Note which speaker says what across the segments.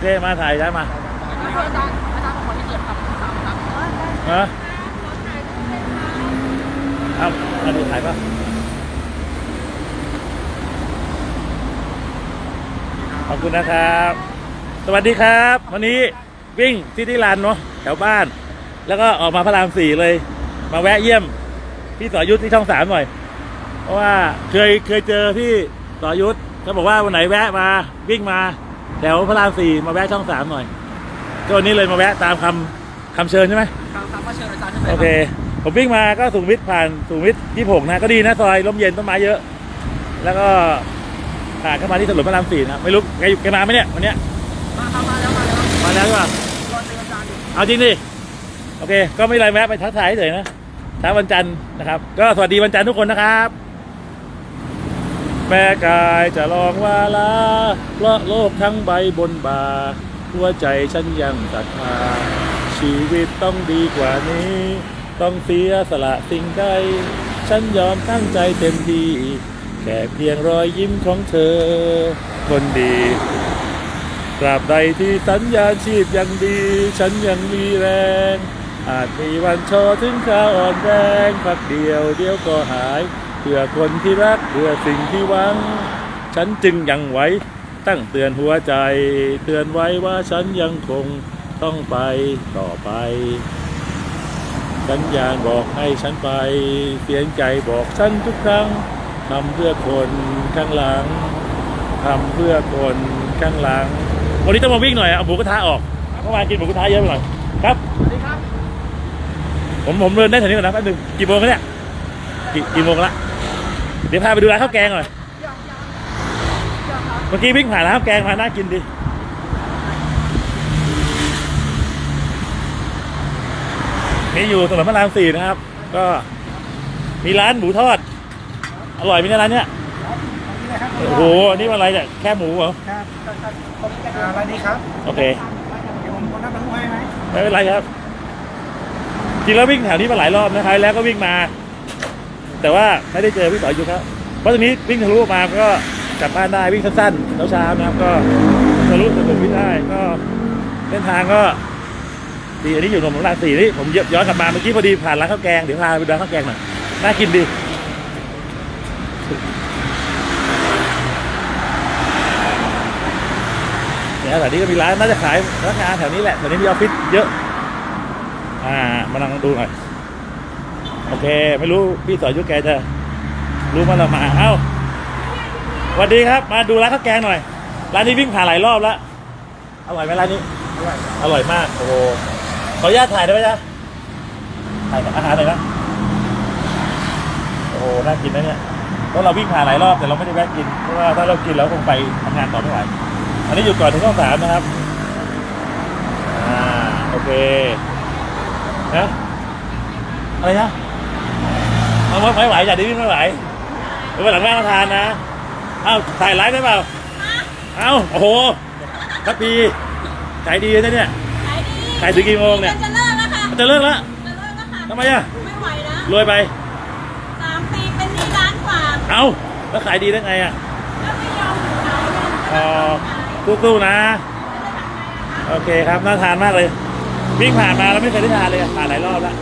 Speaker 1: เค มาถ่ายได้มา
Speaker 2: อาจารย์อาจารย์ของคนที่เกียรติครับสามครับ
Speaker 1: ฮะเอ้ามาดูถ่ายป่ะขอบคุณนะครับ สวัสดีครับ วันนี้วิ่งที่ที่ลานเนาะแถวบ้าน แล้วก็ออกมาพระรามสี่เลย มาแวะเยี่ยม พี่สอยุทธที่ช่องสามหน่อย เพราะว่าเคยเคยเจอพี่สอยุทธเขาบอกว่าวันไหนแวะมาวิ่งมา แถวพระรามสี่มาแวะช่องสามหน่อยก็วันนี้เลยมาแวะตามคำคำเชิญใช่ไหม
Speaker 2: ทางทางมาเชิญอาจารย์ขึ้นไป
Speaker 1: โอเค ผมวิ่งมาก็สูงวิทย์ผ่านสูงวิทย์ที่หกนะ ก็ดีนะซอยลมเย็นต้นไม้เยอะ แล้วก็ผ่านเข้ามาที่ถนนพระรามสี่นะไม่รู้แกอยู่แกมาไหมเนี่ยวันเนี้ย
Speaker 2: มาครับมาแล้วมาแล้ว
Speaker 1: มาแล้วหรือเปล่าร
Speaker 2: อเจออาจารย์อยู่
Speaker 1: เอาจริงดิโอเค ก็ไม่เป็นไรแวะไปทักทายเฉยๆนะเช้าวันจันทร์นะครับ ก็สวัสดีวันจันทร์ทุกคนนะครับ แม่กายจะลองว่าลาเพราะโลกทั้งใบบนบา หัวใจฉันยังศรัทธา ชีวิตต้องดีกว่านี้ ต้องเสียสละสิ่งใด ฉันยอมตั้งใจเต็มที่ แค่เพียงรอยยิ้มของเธอ คนดีตราบใดที่สัญญาชีพยังดี ฉันยังมีแรง อาจมีวันโชว์ถึงคราวอ่อนแรงพักเดียวเดียวก็หาย เพื่อคนที่รักเพื่อสิ่งที่หวัง ฉันจึงยังไหวตั้งเตือนหัวใจ เตือนไว้ว่าฉันยังคงต้องไปต่อไปสัญญาณบอกให้ฉันไป เสียงใจบอกฉันทุกครั้งทำเพื่อคนข้างหลังทำเพื่อคนข้างหลัง วันนี้ต้องมาวิ่งหน่อยเอาหมูกระทะออกเมื่อวานกินหมูกระทะเยอะไปหน่อยครับ
Speaker 2: สวัสดีครับ
Speaker 1: ผมผมเดินได้แถวนี้ก่อนนะแป๊บนึงกี่โมงแล้วเนี่ย กี่กี่โมงละเดี๋ยวพาไปดูร้านข้าวแกงหน่อย
Speaker 2: ยังยังยังครับ
Speaker 1: เมื่อกี้วิ่งผ่านร้านข้าวแกงมาน่ากินดีนี่อยู่ถนนพระรามสี่นะครับ ก็มีร้านหมูทอด อร่อยไหมเนี่ยร้านเนี้ยโอ้โหอันนี่มันอะไรเนี่ยแค่หมูเหรอ
Speaker 3: ครับผมจะหาอะไรนี้ครับ
Speaker 1: โอเค
Speaker 3: เดี๋ยวผมคนนั้นมาลูกให้ไหม
Speaker 1: ไม่เป็นไรครับจริงแล้ววิ่งแถวนี้มาหลายรอบนะครับแล้วก็วิ่งมา แต่ว่าไม่ได้เจอพี่ต่ออยู่ครับ เพราะตอนนี้วิ่งทะลุมาก็กลับบ้านได้วิ่งสั้นๆเช้าๆนะครับ ก็ทะลุถนนวิ่งได้ก็เส้นทางก็ดีอันนี้อยู่ถนนรางสี่นี่ผมย้อนกลับมาเมื่อกี้พอดีผ่านร้านข้าวแกงเดี๋ยวพาไปดูร้านข้าวแกงหน่อยน่ากินดีเนี่ยแถวนี้ก็มีร้านน่าจะขายพนักงานแถวนี้แหละแถวนี้มีออฟฟิศเยอะ อ่ามาลองดูหน่อย โอเค ไม่รู้พี่สอยุทธแกจะรู้มาเรามา เอ้าสวัสดีครับ มาดูร้านข้าวแกงหน่อย ร้านนี้วิ่งผ่านหลายรอบแล้ว อร่อยไหมร้านนี้ อร่อยอร่อยมาก โอ้โห ขออนุญาตถ่ายได้ไหมจ๊ะ ถ่ายอาหารหน่อยนะ โอ้โห น่ากินนะเนี่ยเพราะเราวิ่งผ่านหลายรอบแต่เราไม่ได้แวะกิน เพราะว่าถ้าเรากินเราคงไปทำงานต่อไม่ไหว อันนี้อยู่ก่อนถึงช่องสามนะครับ อ่า โอเค นะ อะไรนะ เอาไม่ไหวอย่าได้วิ่งไม่ไหวเดี๋ยววันหลังแม่มาทานนะ เอ้าถ่ายไลฟ์ได้เปล่า เอ้าโอ้โหทัพปีขายดีนะเนี่ย
Speaker 4: ขายดี
Speaker 1: ขายถึงกี่โมงเนี่ย
Speaker 4: จะเลิกแล้วค่ะ
Speaker 1: จะเลิกแล้ว
Speaker 4: จะเลิกแล้วค่ะ
Speaker 1: ทำไมอะ
Speaker 4: ไม่ไหวแล้ว
Speaker 1: รวยไป
Speaker 4: สามปีเป็นหนี้ล้านกว่า
Speaker 1: เอ้าแล้วขายดีได้ไงอะ
Speaker 4: แล้วไม่ยอมขายเลย
Speaker 1: อ๋อสู้ๆนะ โอเคครับน่าทานมากเลยวิ่งผ่านมาแล้วไม่เคยได้ทานเลยอะผ่านหลายรอบแล้ว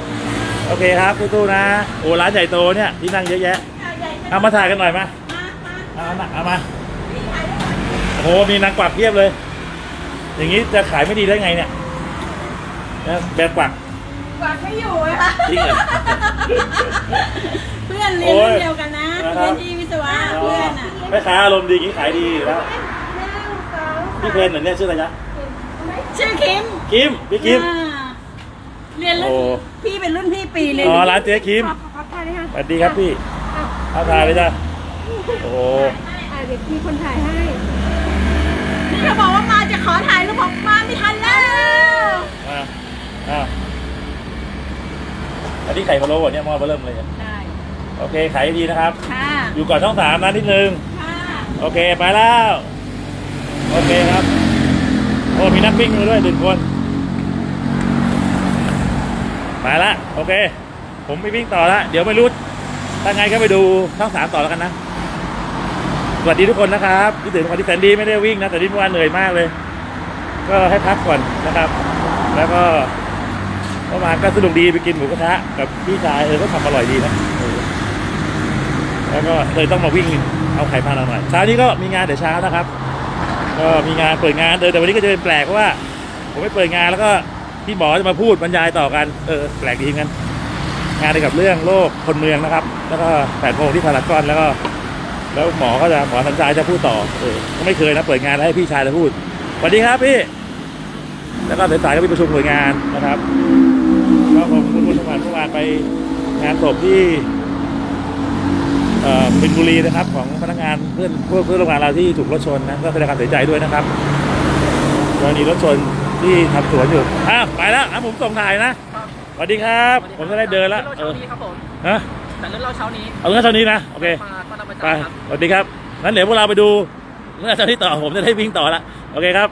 Speaker 1: โอเคครับสู้ๆนะ โอ้ร้านใหญ่โตเนี่ยที่นั่งเยอะแยะ เอามาถ่ายกันหน่อยมา
Speaker 4: มามา
Speaker 1: เอามาเอามาโอ้โหมีนางกวักเพียบเลย อย่างนี้จะขายไม่ดีได้ไงเนี่ยนะแบบกวัก
Speaker 4: กวาดไม่อยู่เลยค่ะ
Speaker 1: จริงเหรอ
Speaker 4: เพื่อนเรียนรุ่นเดียวกันนะ
Speaker 1: โอ้ยนะครับ
Speaker 4: เรียนที่วิศวะเพื่อนอะ
Speaker 1: แม่ค้าอารมณ์ดีอย่างนี้ขายดีอยู่แล้วพี่เพนเหมือนเนี่ยชื่ออะไรจ๊ะ
Speaker 4: ชื่อคิม
Speaker 1: คิมพี่คิม
Speaker 4: อ่า เรียนรุ่น
Speaker 1: โอ้
Speaker 4: พี่เป็นรุ่นพี่ปีเรียน
Speaker 1: อ๋อร้านเจ๊คิม
Speaker 3: ขอขอถ่ายด้วยค่ะ
Speaker 1: สวัสดีครับพี่เอาถ่ายเลยจ้ะโอ้โห
Speaker 3: อ่าเดี๋ยวมีคนถ่ายให้
Speaker 4: ที่เขาบอกว่ามาจะขอถ่ายรูปบอกมาไม่ทันแล้ว
Speaker 1: อ่าอ่าอันนี้ไข่พะโล้เนี่ยหมอเบอร์เริ่มเลยอะ
Speaker 4: ได้
Speaker 1: โอเคขายดีนะครับ
Speaker 4: ค่ะ
Speaker 1: อยู่ก่อนช่องสามนะนิดนึง
Speaker 4: ค่ะ
Speaker 1: โอเคไปแล้ว โอเคครับ โอ้มีนักวิ่งมาด้วยหนึ่งคน ไปละโอเค ผมไปวิ่งต่อละเดี๋ยวไม่รู้ถ้าไงก็ไปดูช่องสามต่อแล้วกันนะ สวัสดีทุกคนนะครับพี่ตื่นวันที่แสนดีไม่ได้วิ่งนะแต่ที่เมื่อวานเหนื่อยมากเลย ก็ให้พักก่อนนะครับ แล้วก็เมื่อวานก็สนุกดีไปกินหมูกระทะกับพี่ชายเออก็ทำอร่อยดีนะแล้วก็เลยต้องมาวิ่งเอาไข่พาเราหน่อยเช้านี้ก็มีงานเดี๋ยวเช้านะครับ ก็มีงานเปิดงานเออแต่วันนี้ก็จะเป็นแปลกเพราะว่า ผมไม่เปิดงานแล้วก็ พี่หมอจะมาพูดบรรยายต่อกันเออแปลกดีเหมือนกันงานเกี่ยวกับเรื่องโรคคนเมืองนะครับ แล้วก็แปดโมงที่พารากอนแล้วก็แล้วหมอก็จะหมอสัญชายจะพูดต่อเออก็ไม่เคยนะเปิดงานแล้วให้พี่ชายจะพูดสวัสดีครับพี่ แล้วก็สายก็มีประชุมหน่วยงานนะครับก็ผมคุณคุณสมเมื่อวานไปงานศพที่เอ่อเป็นบุรีนะครับ ของพนักงานเพื่อนเพื่อนเพื่อนร่วมงานเราที่ถูกรถชนนะก็แสดงความเสียใจด้วยนะครับกรณีรถชน ที่ทำสวนอยู่อะไปแล้วอะผมส่งถ่ายนะสวัสดีครับ ผมจะได้เดินแล้ว
Speaker 2: เรา
Speaker 1: เอ
Speaker 2: เช้า
Speaker 1: อ
Speaker 2: นี้ครับผม
Speaker 1: ฮะ
Speaker 2: แต่เรื่องเราเช้านี้
Speaker 1: เอาเรื่องเท่านี้นะโอเค
Speaker 2: มาก็นำมา
Speaker 1: ไป
Speaker 2: จากครับ
Speaker 1: สวัสดีครับงั้นเดี๋ยวพวกเราไปดูเรื่องเท่านี้ต่อผมจะได้วิ่งต่อละโอเคครับ